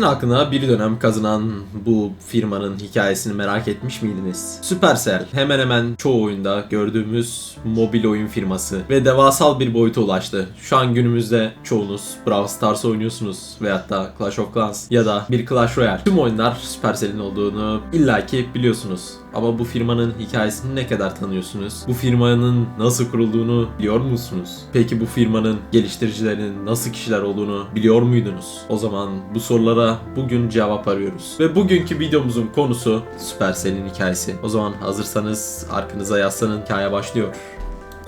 Hepimizin aklına bir dönem kazanan bu firmanın hikayesini merak etmiş miydiniz? Supercell hemen hemen çoğu oyunda gördüğümüz mobil oyun firması ve devasal bir boyuta ulaştı. Şu an günümüzde çoğunuz Brawl Stars oynuyorsunuz veyahut da Clash of Clans ya da bir Clash Royale. Tüm oyunlar Supercell'in olduğunu illaki biliyorsunuz. Ama bu firmanın hikayesini ne kadar tanıyorsunuz? Bu firmanın nasıl kurulduğunu biliyor musunuz? Peki bu firmanın geliştiricilerinin nasıl kişiler olduğunu biliyor muydunuz? O zaman bu sorulara bugün cevap arıyoruz. Ve bugünkü videomuzun konusu Supercell'in hikayesi. O zaman hazırsanız arkanıza yaslanın hikaye başlıyor.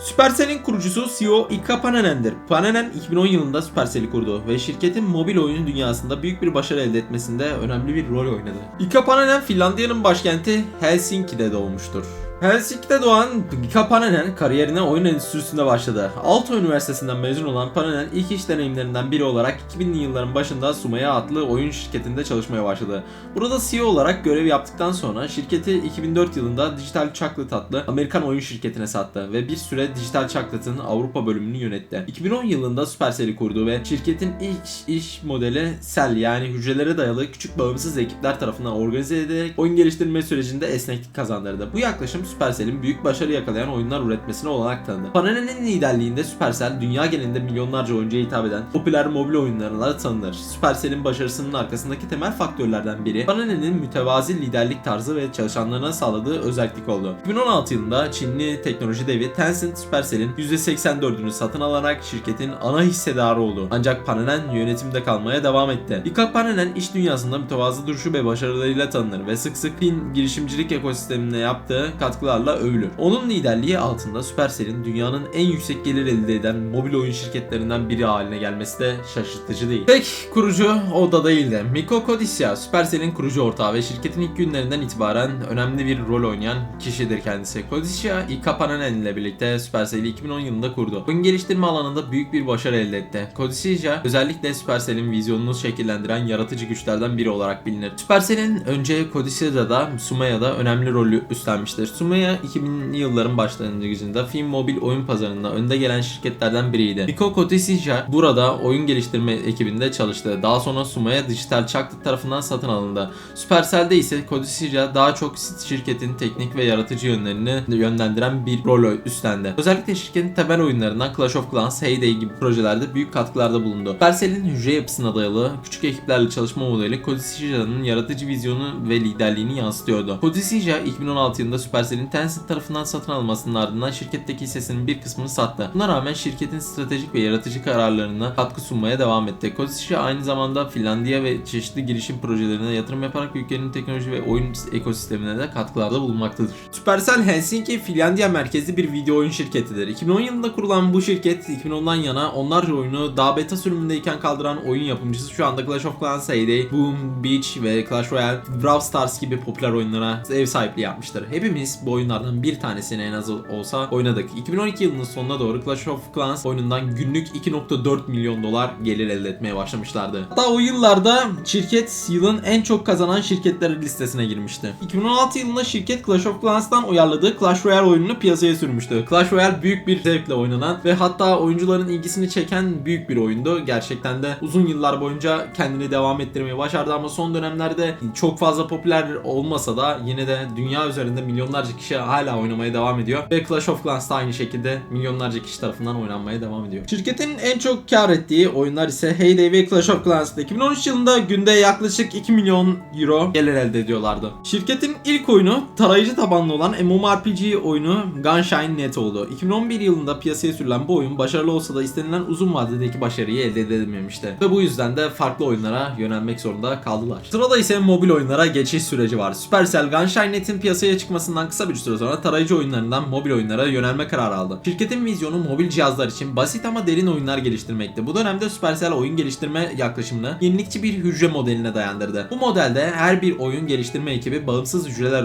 Supercell'in kurucusu CEO Ika Panenen'dir. Panenen 2010 yılında Supercell'i kurdu ve şirketin mobil oyun dünyasında büyük bir başarı elde etmesinde önemli bir rol oynadı. Ika Panenen Finlandiya'nın başkenti Helsinki'de doğmuştur. Helsinki'de doğan Ika Panenen kariyerine oyun endüstrisinde başladı. Aalto Üniversitesi'nden mezun olan Panenen ilk iş deneyimlerinden biri olarak 2000'li yılların başında Sumaya adlı oyun şirketinde çalışmaya başladı. Burada CEO olarak görev yaptıktan sonra şirketi 2004 yılında Digital Chocolate adlı Amerikan oyun şirketine sattı ve bir süre Digital Chocolate'ın Avrupa bölümünü yönetti. 2010 yılında Supercell'i kurdu ve şirketin ilk iş modeli Cell yani hücrelere dayalı küçük bağımsız ekipler tarafından organize edilerek oyun geliştirme sürecinde esneklik kazandırdı. Bu yaklaşım Supercell'in büyük başarı yakalayan oyunlar üretmesine olanak tanıdı. Panenen'in liderliğinde Supercell dünya genelinde milyonlarca oyuncuya hitap eden popüler mobil oyunlarla tanınır. Supercell'in başarısının arkasındaki temel faktörlerden biri Panenen'in mütevazi liderlik tarzı ve çalışanlarına sağladığı özellik oldu. 2016 yılında Çinli teknoloji devi Tencent Supercell'in %84'ünü satın alarak şirketin ana hissedarı oldu. Ancak Panenen yönetimde kalmaya devam etti. İKA Panenen iş dünyasında mütevazı duruşu ve başarılarıyla tanınır ve sık sık Fin girişimcilik ekosistemine yaptığı katkılarla övülür. Onun liderliği altında Supercell'in dünyanın en yüksek gelir elde eden mobil oyun şirketlerinden biri haline gelmesi de şaşırtıcı değil. Pek kurucu o da değil de Miko Kodisya Supercell'in kurucu ortağı ve şirketin ilk günlerinden itibaren önemli bir rol oynayan kişidir kendisi. Kodisya İKA Panenen ile birlikte Supercell'i 2010 yılında kurdu. Oyun geliştirme alanında büyük bir başarı elde etti. Kodisya özellikle Supercell'in vizyonunu şekillendiren yaratıcı güçlerden biri olarak bilinir. Supercell'in önce Kodisya'da Sumaya'da önemli rolü üstlenmiştir. Sumaya 2000'li yılların başlangıcında film mobil oyun pazarında önde gelen şirketlerden biriydi. Miko Kodisya burada oyun geliştirme ekibinde çalıştı. Daha sonra Sumaya Digital Chocolate tarafından satın alındı. Supercell'de ise Kodisya daha çok şirketin teknik ve yaratıcı yönlerini yönlendiren bir rol üstlendi. Özellikle şirketin temel oyunlarından Clash of Clans, Heyday gibi projelerde büyük katkılarda bulundu. Supercell'in hücre yapısına dayalı küçük ekiplerle çalışma modeli Kodisya'nın yaratıcı vizyonu ve liderliğini yansıtıyordu. Kodisya 2016 yılında Supercell'in Tencent tarafından satın almasının ardından şirketteki hissesinin bir kısmını sattı. Buna rağmen şirketin stratejik ve yaratıcı kararlarına katkı sunmaya devam etti. Kodisya aynı zamanda Finlandiya ve çeşitli girişim projelerine yatırım yaparak ülkenin teknoloji ve oyun ekosistemine de katkılarda bulunmaktadır. Supercell Helsinki, Finlandiya merkezli bir video oyun şirketidir. 2010 yılında kurulan bu şirket 2010'dan yana onlarca oyunu daha beta sürümündeyken kaldıran oyun yapımcısı şu anda Clash of Clans, Heyday, Boom, Beach ve Clash Royale, Brawl Stars gibi popüler oyunlara ev sahipliği yapmıştır. Hepimiz bu oyunlardan bir tanesini en az olsa oynadık. 2012 yılının sonuna doğru Clash of Clans oyunundan günlük 2.4 milyon dolar gelir elde etmeye başlamışlardı. Hatta o yıllarda şirket yılın en çok kazanan şirketler listesine girmişti. 2016 yılında şirket Clash of Clans'tan uyarladığı Clash Royale oyununu piyasaya sürmüştü. Clash Royale büyük bir zevkle oynanan ve hatta oyuncuların ilgisini çeken büyük bir oyundu. Gerçekten de uzun yıllar boyunca kendini devam ettirmeyi başardı ama son dönemlerde çok fazla popüler olmasa da yine de dünya üzerinde milyonlarca kişi hala oynamaya devam ediyor. Ve Clash of Clans da aynı şekilde milyonlarca kişi tarafından oynanmaya devam ediyor. Şirketin en çok kar ettiği oyunlar ise Heyday ve Clash of Clans'tı. 2013 yılında günde yaklaşık 2 milyon euro gelir elde ediyorlardı. Şirketin ilk oyunu tarayıcı tabanlı olan MMORPG oyunu Gunshine Net oldu. 2011 yılında piyasaya sürülen bu oyun başarılı olsa da istenilen uzun vadedeki başarıyı elde edilememişti. Ve bu yüzden de farklı oyunlara yönelmek zorunda kaldılar. Sırada ise mobil oyunlara geçiş süreci var. Supercell Gunshine Net'in piyasaya çıkmasından kısa bir süre sonra tarayıcı oyunlarından mobil oyunlara yönelme kararı aldı. Şirketin vizyonu mobil cihazlar için basit ama derin oyunlar geliştirmekti. Bu dönemde Supercell oyun geliştirme yaklaşımını yenilikçi bir hücre modeline dayandırdı. Bu modelde her bir oyun geliştirme ekibi bağımsız hücreler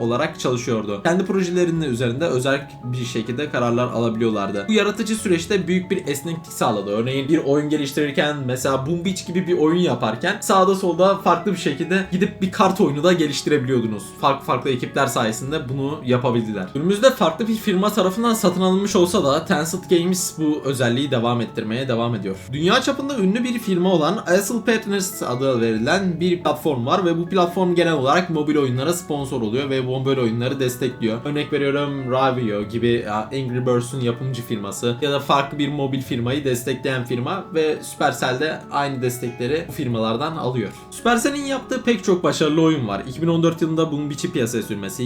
olarak çalışıyordu. Kendi projelerinin üzerinde özel bir şekilde kararlar alabiliyorlardı. Bu yaratıcı süreçte büyük bir esneklik sağladı. Örneğin bir oyun geliştirirken mesela Boom Beach gibi bir oyun yaparken sağda solda farklı bir şekilde gidip bir kart oyunu da geliştirebiliyordunuz. Farklı farklı ekipler sayesinde bunu bunu yapabildiler. Günümüzde farklı bir firma tarafından satın alınmış olsa da Tencent Games bu özelliği devam ettirmeye devam ediyor. Dünya çapında ünlü bir firma olan Asel Partners adı verilen bir platform var ve bu platform genel olarak mobil oyunlara sponsor oluyor ve mobil oyunları destekliyor. Örnek veriyorum Ravio gibi Angry Birds'ün yapımcı firması ya da farklı bir mobil firmayı destekleyen firma ve Supercell de aynı destekleri bu firmalardan alıyor. Supercell'in yaptığı pek çok başarılı oyun var. 2014 yılında bunun biçi piyasaya sürmesi,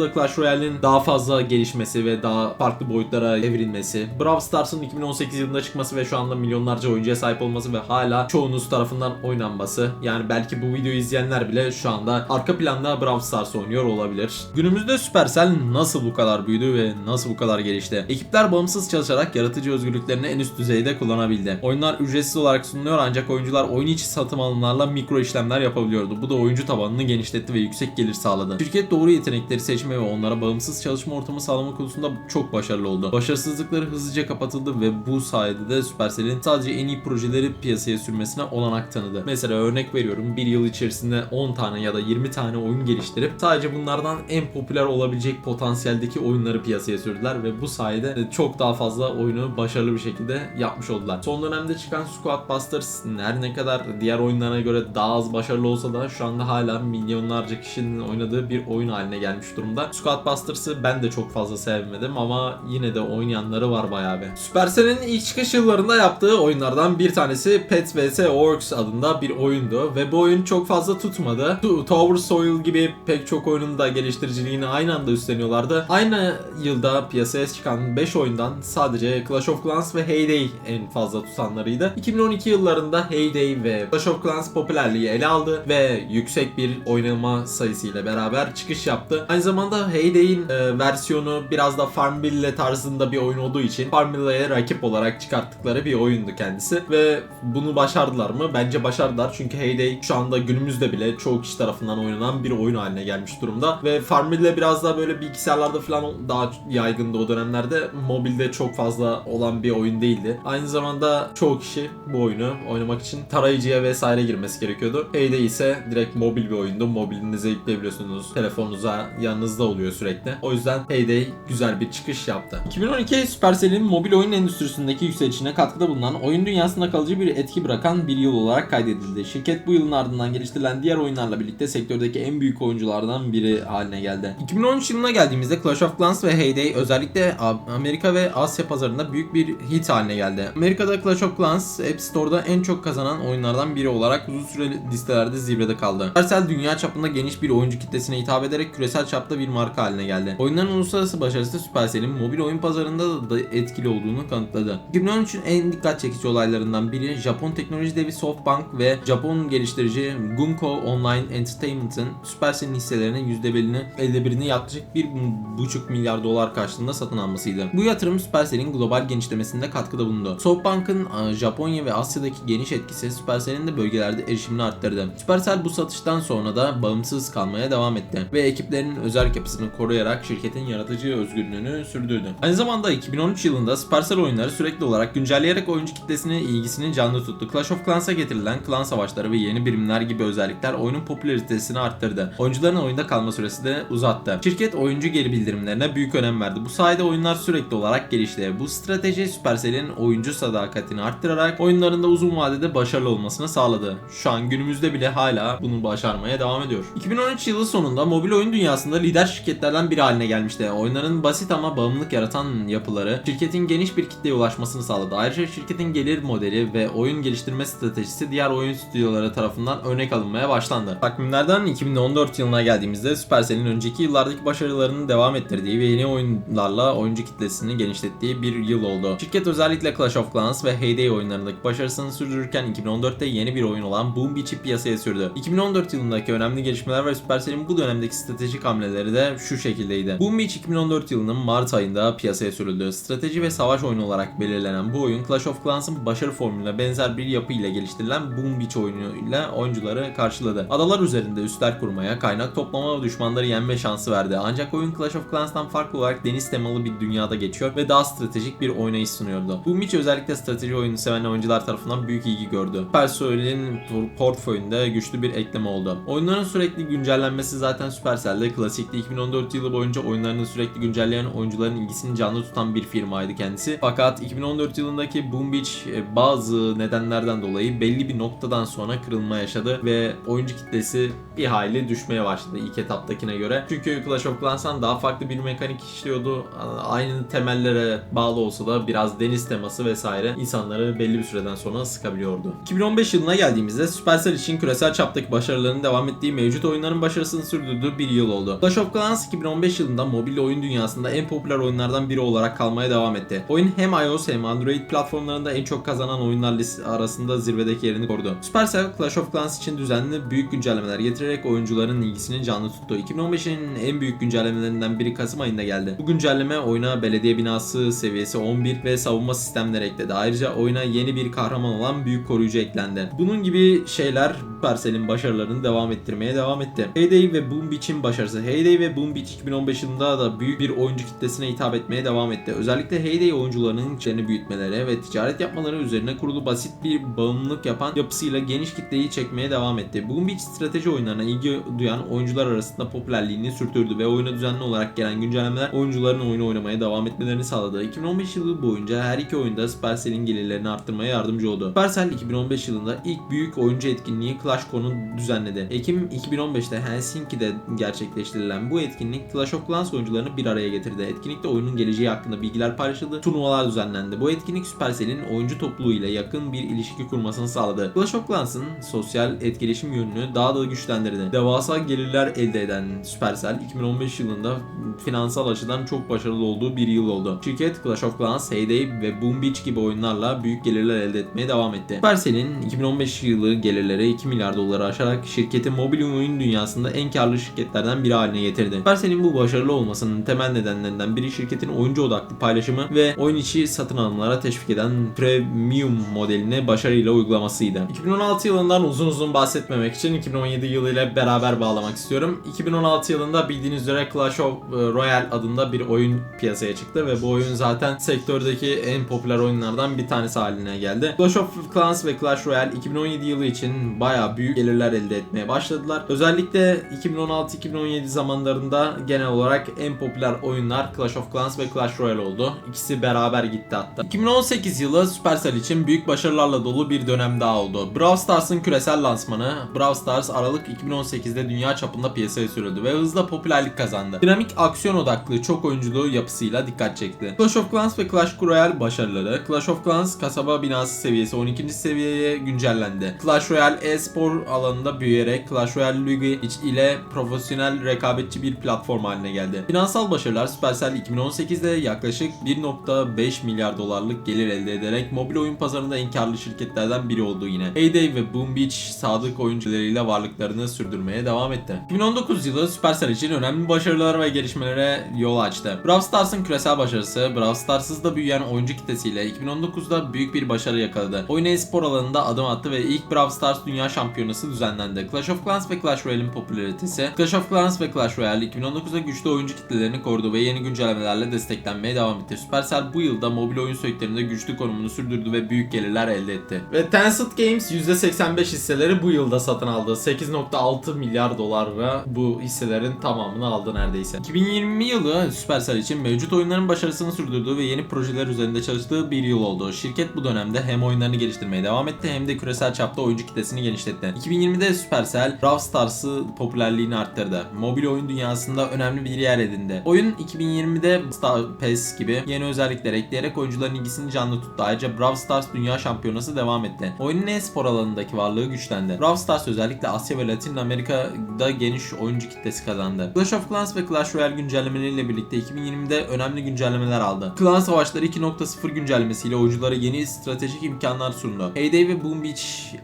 2016'da Clash Royale'in daha fazla gelişmesi ve daha farklı boyutlara evrilmesi, Brawl Stars'ın 2018 yılında çıkması ve şu anda milyonlarca oyuncuya sahip olması ve hala çoğunuz tarafından oynanması. Yani belki bu videoyu izleyenler bile şu anda arka planda Brawl Stars oynuyor olabilir. Günümüzde Supercell nasıl bu kadar büyüdü ve nasıl bu kadar gelişti? Ekipler bağımsız çalışarak yaratıcı özgürlüklerini en üst düzeyde kullanabildi. Oyunlar ücretsiz olarak sunuluyor ancak oyuncular oyun içi satın alımlarla mikro işlemler yapabiliyordu. Bu da oyuncu tabanını genişletti ve yüksek gelir sağladı. Şirket doğru yetenekleri seçme ve onlara bağımsız çalışma ortamı sağlama konusunda çok başarılı oldu. Başarısızlıkları hızlıca kapatıldı ve bu sayede de Supercell'in sadece en iyi projeleri piyasaya sürmesine olanak tanıdı. Mesela örnek veriyorum bir yıl içerisinde 10 tane ya da 20 tane oyun geliştirip sadece bunlardan en popüler olabilecek potansiyeldeki oyunları piyasaya sürdüler ve bu sayede çok daha fazla oyunu başarılı bir şekilde yapmış oldular. Son dönemde çıkan Squad Busters her ne kadar diğer oyunlara göre daha az başarılı olsa da şu anda hala milyonlarca kişinin oynadığı bir oyun haline gelmiş durumda. Squad Busters'ı ben de çok fazla sevmedim ama yine de oynayanları var bayağı bir. Supercell'in ilk çıkış yıllarında yaptığı oyunlardan bir tanesi Pets vs Orcs adında bir oyundu ve bu oyun çok fazla tutmadı. Tu- Tower Soil gibi pek çok oyunun da geliştiriciliğini aynı anda üstleniyorlardı. Aynı yılda piyasaya çıkan 5 oyundan sadece Clash of Clans ve Heyday en fazla tutanlarıydı. 2012 yıllarında Heyday ve Clash of Clans popülerliği ele aldı ve yüksek bir oynama sayısıyla beraber çıkış yaptı. Aynı zamanda Heyday'in e, versiyonu biraz da Farmville tarzında bir oyun olduğu için Farmville'ye rakip olarak çıkarttıkları bir oyundu kendisi ve bunu başardılar mı? Bence başardılar çünkü Heyday şu anda günümüzde bile çoğu kişi tarafından oynanan bir oyun haline gelmiş durumda ve Farmville biraz daha böyle bilgisayarlarda falan daha yaygındı o dönemlerde. Mobilde çok fazla olan bir oyun değildi. Aynı zamanda çoğu kişi bu oyunu oynamak için tarayıcıya vesaire girmesi gerekiyordu. Heyday ise direkt mobil bir oyundu. Mobilinize yükleyebiliyorsunuz. Telefonunuza yanınızda oluyor sürekli. O yüzden Heyday güzel bir çıkış yaptı. 2012 Supercell'in mobil oyun endüstrisindeki yükselişine katkıda bulunan, oyun dünyasında kalıcı bir etki bırakan bir yıl olarak kaydedildi. Şirket bu yılın ardından geliştirilen diğer oyunlarla birlikte sektördeki en büyük oyunculardan biri haline geldi. 2013 yılına geldiğimizde Clash of Clans ve Heyday özellikle Amerika ve Asya pazarında büyük bir hit haline geldi. Amerika'da Clash of Clans App Store'da en çok kazanan oyunlardan biri olarak uzun süreli listelerde zirvede kaldı. Supercell dünya çapında geniş bir oyuncu kitlesine hitap ederek küresel çapta bir marka haline geldi. Oyunların uluslararası başarısı Supercell'in mobil oyun pazarında da etkili olduğunu kanıtladı. 2013'ün en dikkat çekici olaylarından biri Japon teknoloji devi SoftBank ve Japon geliştirici Gunko Online Entertainment'ın Supercell'in hisselerinin %51'ini 51'ini yaklaşık 1,5 milyar dolar karşılığında satın almasıydı. Bu yatırım Supercell'in global genişlemesinde katkıda bulundu. SoftBank'ın e, Japonya ve Asya'daki geniş etkisi Supercell'in de bölgelerde erişimini arttırdı. Supercell bu satıştan sonra da bağımsız kalmaya devam etti ve ekiplerinin özel yapısını koruyarak şirketin yaratıcı özgürlüğünü sürdürdü. Aynı zamanda 2013 yılında Supercell oyunları sürekli olarak güncelleyerek oyuncu kitlesini ilgisini canlı tuttu. Clash of Clans'a getirilen klan savaşları ve yeni birimler gibi özellikler oyunun popülaritesini arttırdı. Oyuncuların oyunda kalma süresi de uzattı. Şirket oyuncu geri bildirimlerine büyük önem verdi. Bu sayede oyunlar sürekli olarak gelişti. Bu strateji Supercell'in oyuncu sadakatini arttırarak oyunlarında uzun vadede başarılı olmasını sağladı. Şu an günümüzde bile hala bunu başarmaya devam ediyor. 2013 yılı sonunda mobil oyun dünyasında lider şirketlerden biri haline gelmişti. Oyunların basit ama bağımlılık yaratan yapıları şirketin geniş bir kitleye ulaşmasını sağladı. Ayrıca şirketin gelir modeli ve oyun geliştirme stratejisi diğer oyun stüdyoları tarafından örnek alınmaya başlandı. Takvimlerden 2014 yılına geldiğimizde Supercell'in önceki yıllardaki başarılarını devam ettirdiği ve yeni oyunlarla oyuncu kitlesini genişlettiği bir yıl oldu. Şirket özellikle Clash of Clans ve Heyday oyunlarındaki başarısını sürdürürken 2014'te yeni bir oyun olan Boom Beach'i piyasaya sürdü. 2014 yılındaki önemli gelişmeler ve Supercell'in bu dönemdeki stratejik hamleleri de şu şekildeydi. Boom Beach 2014 yılının Mart ayında piyasaya sürüldü. Strateji ve savaş oyunu olarak belirlenen bu oyun Clash of Clans'ın başarı formülüne benzer bir yapı ile geliştirilen Boom Beach oyunuyla oyuncuları karşıladı. Adalar üzerinde üsler kurmaya, kaynak toplama ve düşmanları yenme şansı verdi. Ancak oyun Clash of Clans'tan farklı olarak deniz temalı bir dünyada geçiyor ve daha stratejik bir oynayış sunuyordu. Boom Beach özellikle strateji oyunu seven oyuncular tarafından büyük ilgi gördü. Supercell'in por- portföyünde güçlü bir ekleme oldu. Oyunların sürekli güncellenmesi zaten Supercell'de klasikti. 2014 yılı boyunca oyunlarını sürekli güncelleyen oyuncuların ilgisini canlı tutan bir firmaydı kendisi. Fakat 2014 yılındaki Boom Beach e, bazı nedenlerden dolayı belli bir noktadan sonra kırılma yaşadı ve oyuncu kitlesi bir hayli düşmeye başladı ilk etaptakine göre. Çünkü Clash of Clans'tan daha farklı bir mekanik işliyordu. Aynı temellere bağlı olsa da biraz deniz teması vesaire insanları belli bir süreden sonra sıkabiliyordu. 2015 yılına geldiğimizde Supercell için küresel çaptaki başarılarının devam ettiği mevcut oyunların başarısını sürdürdüğü bir yıl oldu. Clash of Clans 2015 yılında mobil oyun dünyasında en popüler oyunlardan biri olarak kalmaya devam etti. Oyun hem iOS hem Android platformlarında en çok kazanan oyunlar listesi arasında zirvedeki yerini korudu. Supercell Clash of Clans için düzenli büyük güncellemeler getirerek oyuncuların ilgisini canlı tuttu. 2015'in en büyük güncellemelerinden biri Kasım ayında geldi. Bu güncelleme oyuna belediye binası seviyesi 11 ve savunma sistemleri ekledi. Ayrıca oyuna yeni bir kahraman olan büyük koruyucu eklendi. Bunun gibi şeyler Supercell'in başarılarını devam ettirmeye devam etti. Heyday ve Boom Beach'in başarısı. Heyday ve Boom Beach 2015 yılında da büyük bir oyuncu kitlesine hitap etmeye devam etti. Özellikle Heyday oyuncularının içlerini büyütmeleri ve ticaret yapmaları üzerine kurulu basit bir bağımlılık yapan yapısıyla geniş kitleyi çekmeye devam etti. Boom Beach strateji oyunlarına ilgi duyan oyuncular arasında popülerliğini sürdürdü ve oyuna düzenli olarak gelen güncellemeler oyuncuların oyunu oynamaya devam etmelerini sağladı. 2015 yılı boyunca her iki oyunda Supercell'in gelirlerini arttırmaya yardımcı oldu. Supercell 2015 yılında ilk büyük oyuncu etkinliği ClashCon'u düzenledi. Ekim 2015'te Helsinki'de gerçekleştirilen bu etkinlik Clash of Clans oyuncularını bir araya getirdi. Etkinlikte oyunun geleceği hakkında bilgiler paylaşıldı, turnuvalar düzenlendi. Bu etkinlik Supercell'in oyuncu topluluğu ile yakın bir ilişki kurmasını sağladı. Clash of Clans'ın sosyal etkileşim yönünü daha da güçlendirdi. Devasa gelirler elde eden Supercell 2015 yılında finansal açıdan çok başarılı olduğu bir yıl oldu. Şirket Clash of Clans, Heyday ve Boom Beach gibi oyunlarla büyük gelirler elde etmeye devam etti. Supercell'in 2015 yılı gelirleri 2 milyar doları aşarak şirketi mobil oyun dünyasında en karlı şirketlerden biri haline getirdi. Supercell'in bu başarılı olmasının temel nedenlerinden biri şirketin oyuncu odaklı paylaşımı ve oyun içi satın alımlara teşvik eden premium modelini başarıyla uygulamasıydı. 2016 yılından uzun uzun bahsetmemek için 2017 yılıyla beraber bağlamak istiyorum. 2016 yılında bildiğiniz üzere Clash of Royale adında bir oyun piyasaya çıktı ve bu oyun zaten sektördeki en popüler oyunlardan bir tanesi haline geldi. Clash of Clans ve Clash Royale 2017 yılı için bayağı büyük gelirler elde etmeye başladılar. Özellikle 2016-2017 zamanlarında genel olarak en popüler oyunlar Clash of Clans ve Clash Royale oldu. İkisi beraber gitti hatta. 2018 yılı Supercell için büyük başarılarla dolu bir dönem daha oldu. Brawl Stars'ın küresel lansmanı Brawl Stars Aralık 2018'de dünya çapında piyasaya sürüldü ve hızla popülerlik kazandı. Dinamik aksiyon odaklı çok oyunculuğu yapısıyla dikkat çekti. Clash of Clans ve Clash Royale başarıları Clash of Clans kasaba binası seviyesi 12. seviyeye güncellendi. Clash Royale e-spor alanında büyüyerek Clash Royale Ligi ile profesyonel rekabetçi bir platform haline geldi. Finansal başarılar Supercell 2018'de yaklaşık 1.5 milyar dolarlık gelir elde ederek mobil oyun pazarında en karlı şirketlerden biri oldu yine. Heyday ve Boom Beach sadık oyuncularıyla varlıklarını sürdürmeye devam etti. 2019 yılı Supercell için önemli başarılar ve gelişmelere yol açtı. Brawl Stars'ın küresel başarısı, Brawl Stars'ız da büyüyen oyuncu kitlesiyle 2019'da büyük bir başarı yakaladı. Oyun e-spor alanında adım attı ve ilk Brawl Stars Dünya Şampiyonası düzenlendi. Clash of Clans ve Clash Royale'in popülaritesi, Clash of Clans ve Clash Royale 2019'da güçlü oyuncu kitlelerini korudu ve yeni güncellemelerle desteklenmeye devam etti. Supercell bu yılda mobil oyun sektöründe güçlü konumunu sürdürdü ve büyük gelirler elde etti. Ve Tencent Games %85 hisseleri bu yılda satın aldı. 8.6 milyar dolarla bu hisselerin tamamını aldı neredeyse. 2020 yılı Supercell için mevcut oyunların başarısını sürdürdüğü ve yeni projeler üzerinde çalıştığı bir yıl oldu. Şirket bu dönemde hem oyunlarını geliştirmeye devam etti hem de küresel çapta oyuncu kitlesini genişletti. 2020'de Supercell Brawl Stars'ı popülerliğini arttırdı. Mobil oyun dünyasında önemli bir yer edindi. Oyun 2020'de Star PES gibi yeni özellikler ekleyerek oyuncuların ilgisini canlı tuttu. Ayrıca Brawl Stars Dünya Şampiyonası devam etti. Oyunun e-spor alanındaki varlığı güçlendi. Brawl Stars özellikle Asya ve Latin Amerika'da geniş oyuncu kitlesi kazandı. Clash of Clans ve Clash Royale güncellemeleriyle birlikte 2020'de önemli güncellemeler aldı. Klan Savaşları 2.0 güncellemesiyle oyunculara yeni stratejik imkanlar sundu. Heyday ve Boom Beach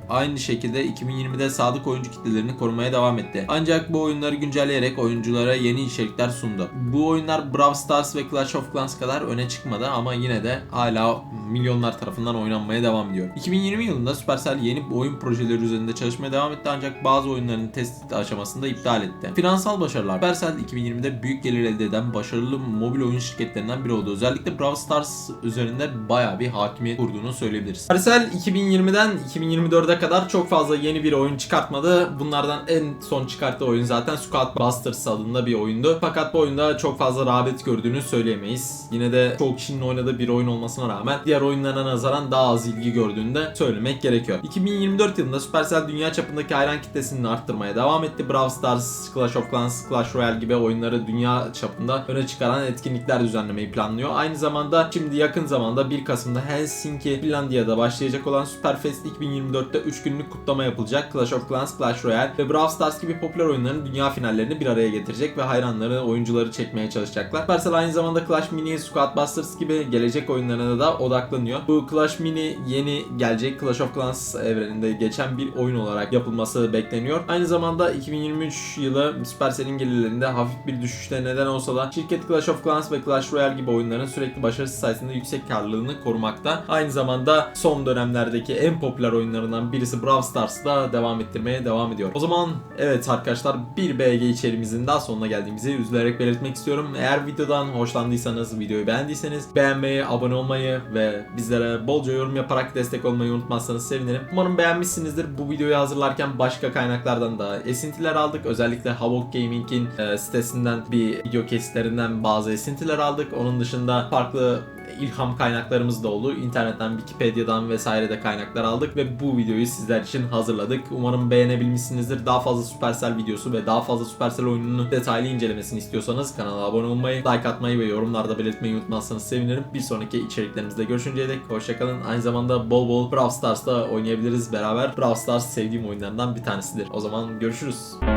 aynı şekilde 2020'de sadık oyuncu kitlelerini korumaya devam etti. Ancak bu oyunları güncelleyerek oyunculara yeni içerikler sundu. Bu oyunlar Brawl Stars ve Clash of Clans kadar öne çıkmadı ama yine de hala milyonlar tarafından oynanmaya devam ediyor. 2020 yılında Supercell yeni oyun projeleri üzerinde çalışmaya devam etti ancak bazı oyunların test aşamasında iptal etti. Finansal başarılar Supercell 2020'de büyük gelir elde eden başarılı mobil oyun şirketlerinden biri oldu. Özellikle Brawl Stars üzerinde bayağı bir hakimiyet kurduğunu söyleyebiliriz. Supercell 2020'den 2024'e kadar çok fazla yeni bir oyun çıkartmadı. Bunlardan en son çıkarttığı oyun zaten Squad Busters Busters adında bir oyundu. Fakat bu oyunda çok fazla rağbet gördüğünü söyleyemeyiz. Yine de çok kişinin oynadığı bir oyun olmasına rağmen diğer oyunlara nazaran daha az ilgi gördüğünü de söylemek gerekiyor. 2024 yılında Supercell dünya çapındaki hayran kitlesini arttırmaya devam etti. Brawl Stars, Clash of Clans, Clash Royale gibi oyunları dünya çapında öne çıkaran etkinlikler düzenlemeyi planlıyor. Aynı zamanda şimdi yakın zamanda 1 Kasım'da Helsinki, Finlandiya'da başlayacak olan Superfest 2024'te 3 günlük kutlama yapılacak. Clash of Clans, Clash Royale ve Brawl Stars gibi popüler oyunların dünya finallerini bir araya getirecek ve hayranları, oyuncuları çekmeye çalışacaklar. Supercell aynı zamanda Clash Mini, Squad Busters gibi gelecek oyunlarına da odaklanıyor. Bu Clash Mini yeni gelecek Clash of Clans evreninde geçen bir oyun olarak yapılması bekleniyor. Aynı zamanda 2023 yılı Supercell'in gelirlerinde hafif bir düşüşte neden olsa da şirket Clash of Clans ve Clash Royale gibi oyunların sürekli başarısı sayesinde yüksek karlılığını korumakta. Aynı zamanda son dönemlerdeki en popüler oyunlarından birisi Brawl Stars'ı da devam ettirmeye devam ediyor. O zaman evet arkadaşlar bir BG içeriğimizin daha sonuna geldiğimizi üzülerek belirtmek istiyorum. Eğer videodan hoşlandıysanız, videoyu beğendiyseniz beğenmeyi, abone olmayı ve bizlere bolca yorum yaparak destek olmayı unutmazsanız sevinirim. Umarım beğenmişsinizdir. Bu videoyu hazırlarken başka kaynaklardan da esintiler aldık. Özellikle Havok Gaming'in e, sitesinden bir video kesitlerinden bazı esintiler aldık. Onun dışında farklı ilham kaynaklarımız da oldu. İnternetten, Wikipedia'dan vesaire de kaynaklar aldık ve bu videoyu sizler için hazırladık. Umarım beğenebilmişsinizdir. Daha fazla Supercell videosu ve daha fazla Supercell oyununu detaylı incelemesini istiyorsanız kanala abone olmayı, like atmayı ve yorumlarda belirtmeyi unutmazsanız sevinirim. Bir sonraki içeriklerimizde görüşünceye dek hoşçakalın. Aynı zamanda bol bol Brawl Stars'ta oynayabiliriz beraber. Brawl Stars sevdiğim oyunlardan bir tanesidir. O zaman görüşürüz.